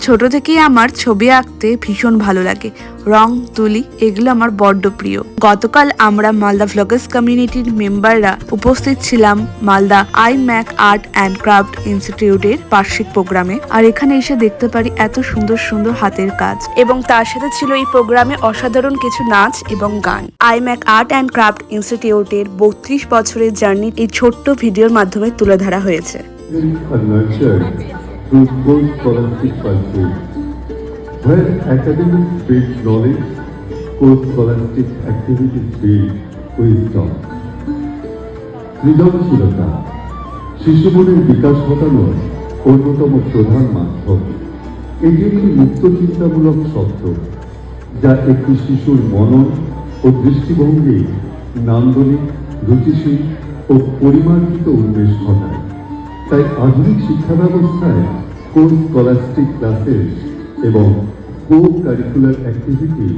ছোট থেকেই আমার ছবি আঁকতে ভীষণ ভালো লাগে। রং, তুলি, এগুলো আমার বড্ড প্রিয়। গতকাল আমরা মালদা ভ্লগার্স কমিউনিটির মেম্বাররা উপস্থিত ছিলাম Malda I mac art and craft ইনস্টিটিউটের বার্ষিক প্রোগ্রামে। আর এখানে এসে দেখতে পারি এত সুন্দর সুন্দর হাতের কাজ। এবং তার সাথে ছিল এই প্রোগ্রামে অসাধারণ কিছু নাচ এবং গান। I mac art and craft ইনস্টিটিউটের বত্রিশ বছরের জার্নি এই ছোট্ট ভিডিওর মাধ্যমে তুলে ধরা হয়েছে। Are nurtured through post scholastic pursuit, where academics build knowledge, post scholastic activities build wisdom. সৃজনশীলতা শিশু মনের বিকাশ ঘটানোর অন্যতম প্রধান মাধ্যম এটি একটি মুক্ত চিন্তামূলক শব্দ যা একটি শিশুর মনন ও দৃষ্টিভঙ্গি নান্দনিক রুচিশীল ও পরিমার্জিত উন্মেষ ঘটায় তাই আধুনিক শিক্ষা ব্যবস্থায় কোর স্কলাস্টিক ক্লাসেস এবং কো কারিকুলার অ্যাক্টিভিটি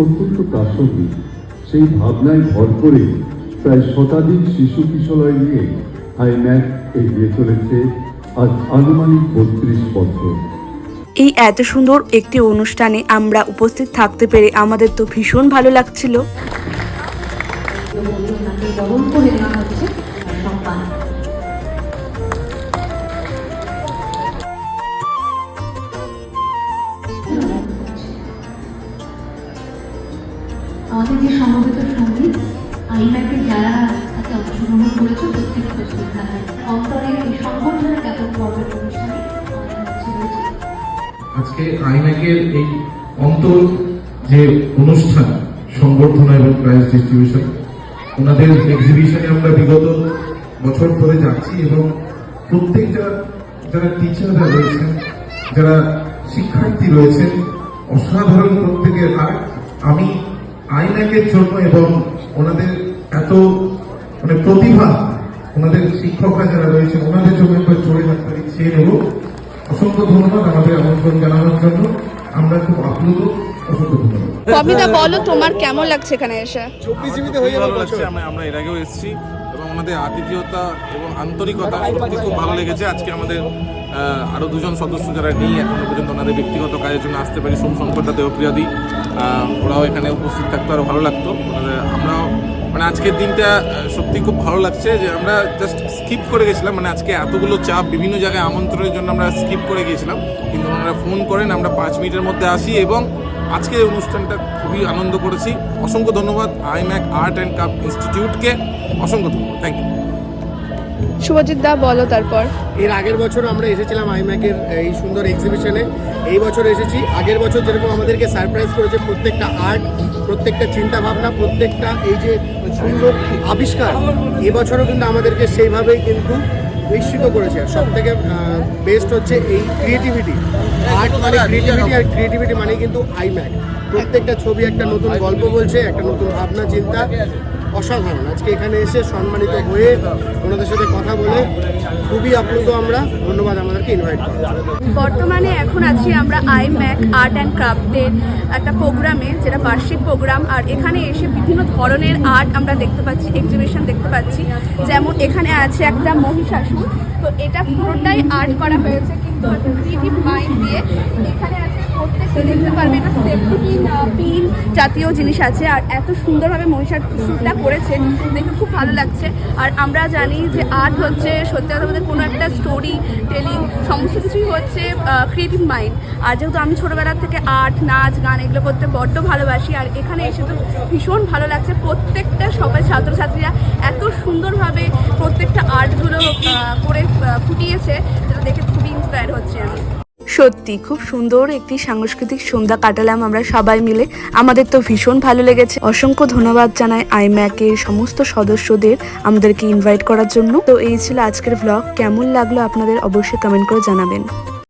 অত্যন্ত প্রাসঙ্গিক সেই ভাবনায় ভর করে প্রায় শতাধিক শিশু কিশোরয় নিয়ে আইম্যাক এগিয়ে চলেছে আজ আনুমানিক বত্রিশ বছর। এই এত সুন্দর একটি অনুষ্ঠানে আমরা উপস্থিত থাকতে পেরে আমাদের তো ভীষণ ভালো লাগছিল। ওনাকে করে নেওয়া হচ্ছে সম্মান। আমাদের যে সমবেত সংগীত আইম্যাকে যারা তাকে অংশগ্রহণ করেছে, প্রত্যেক শ্রদ্ধা অন্তরের এই সংবর্ধনা জ্ঞাপন পর্বের অনুষ্ঠানে আজকে আইম্যাকের এই অন্তর যে অনুষ্ঠান, সংবর্ধনা এবং প্রাইজ ডিস্ট্রিবিউশন ওনাদের এক্সিবিশনে আমরা বিগত বছর ধরে যাচ্ছি এবং প্রত্যেকটা যারা টিচাররা রয়েছেন, যারা শিক্ষার্থী রয়েছেন অসাধারণ প্রত্যেকের আর আমি আইম্যাকের জন্য এবং ওনাদের এত মানে প্রতিভা ওনাদের শিক্ষকরা যারা রয়েছেন ওনাদের জন্য একবার চলে যাত্রা চেয়ে নেব। অসংখ্য ধন্যবাদ আমাদের আমন্ত্রণ জানানোর জন্য। আমরা খুব আপ্লুত অসংখ্য ধন্যবাদ। কবিতা বলো তোমার কেমন লাগছে এখানে এসে? খুবই ভালো লাগছে আমরা আমরা এর আগেও এসেছি। এবং ওনাদের আতিথেয়তা এবং আন্তরিকতা সত্যি খুব ভালো লেগেছে। আজকে আমাদের আরও দুজন সদস্য যারা নেই এখনও পর্যন্ত ওনাদের ব্যক্তিগত কাজের জন্য আসতে পারি, সোম শঙ্করদা দেবপ্রিয়াদি ওরাও এখানে উপস্থিত থাকতো, আরও ভালো লাগতো। ওনাদের আমরাও মানে আজকের দিনটা সত্যি খুব ভালো লাগছে যে আমরা জাস্ট স্কিপ করে গেছিলাম। মানে আজকে এতগুলো চাপ, বিভিন্ন জায়গায় আমন্ত্রণের জন্য আমরা স্কিপ করে গিয়েছিলাম। কিন্তু ওনারা ফোন করেন, আমরা পাঁচ মিনিটের মধ্যে আসি এবং আজকের এই অনুষ্ঠানটা খুবই আনন্দ করেছি। অসংখ্য ধন্যবাদ আইম্যাক আর্ট অ্যান্ড কাপ ইনস্টিটিউটকে। অসংখ্য ধন্যবাদ। থ্যাংক ইউ শুভজিৎ দা বলো তারপর। এর আগের বছর আমরা এসেছিলাম আইম্যাকের এই সুন্দর এক্সিবিশনে এই বছর এসেছি। আগের বছর যেরকম আমাদেরকে সারপ্রাইজ করেছে প্রত্যেকটা আর্ট প্রত্যেকটা চিন্তা ভাবনা প্রত্যেকটা এই যে সুন্দর আবিষ্কার এবছরও কিন্তু আমাদেরকে সেইভাবেই কিন্তু বিস্মিত করেছে। সব থেকে বেস্ট হচ্ছে এই ক্রিয়েটিভিটি আর্ট মানে ক্রিয়েটিভিটি আর ক্রিয়েটিভিটি মানে কিন্তু আইম্যাক প্রত্যেকটা ছবি একটা নতুন গল্প বলছে, একটা নতুন ভাবনা, চিন্তা। অসাধারণ। আজকে এখানে এসে সম্মানিত হয়ে ওনাদের সাথে কথা বলে খুবই আপ্লুত আমরা। ধন্যবাদ আমাদেরকে ইনভাইট করার বর্তমানে এখন আছি আমরা আই ম্যাক আর্ট অ্যান্ড ক্রাফটের একটা প্রোগ্রামে, যেটা বার্ষিক প্রোগ্রাম। আর এখানে এসে বিভিন্ন ধরনের আর্ট আমরা দেখতে পাচ্ছি এক্সিবিশন দেখতে পাচ্ছি। যেমন এখানে আছে একটা মহিষাসুর। তো এটা পুরোটাই আর্ট করা হয়েছে, কিন্তু ক্রিয়েটিভ মাইন্ড দিয়ে। এখানে আছে প্রত্যেকটা দেখতে পারবে পিন পিন জাতীয় জিনিস আছে আর এত সুন্দরভাবে মহিষার মহিষাসুরটা করেছে, দেখে খুব ভালো লাগছে। আর আমরা জানি যে আর্ট হচ্ছে সত্যি কথা বলতে কোনো একটা স্টোরি টেলিং সমস্ত কিছুই হচ্ছে ক্রিয়েটিভ মাইন্ড আর যেহেতু আমি ছোটোবেলার থেকে আর্ট নাচ, গান এগুলো করতে বড্ড ভালোবাসি, আর এখানে এসে তো ভীষণ ভালো লাগছে। প্রত্যেকটা সবাই, ছাত্রছাত্রীরা এত সুন্দরভাবে প্রত্যেকটা আর্টগুলো করে ফুটিয়েছে, যেটা দেখে খুবই ইন্সপায়ার হচ্ছে আমি। সত্যি, খুব সুন্দর একটি সাংস্কৃতিক সন্ধ্যা কাটালাম আমরা সবাই মিলে। আমাদের তো ভীষণ ভালো লেগেছে। অসংখ্য ধন্যবাদ জানাই আইম্যাকের সমস্ত সদস্যদের আমাদেরকে ইনভাইট করার জন্য। তো এই ছিল আজকের ব্লগ কেমন লাগল আপনাদের অবশ্যই কমেন্ট করে জানাবেন।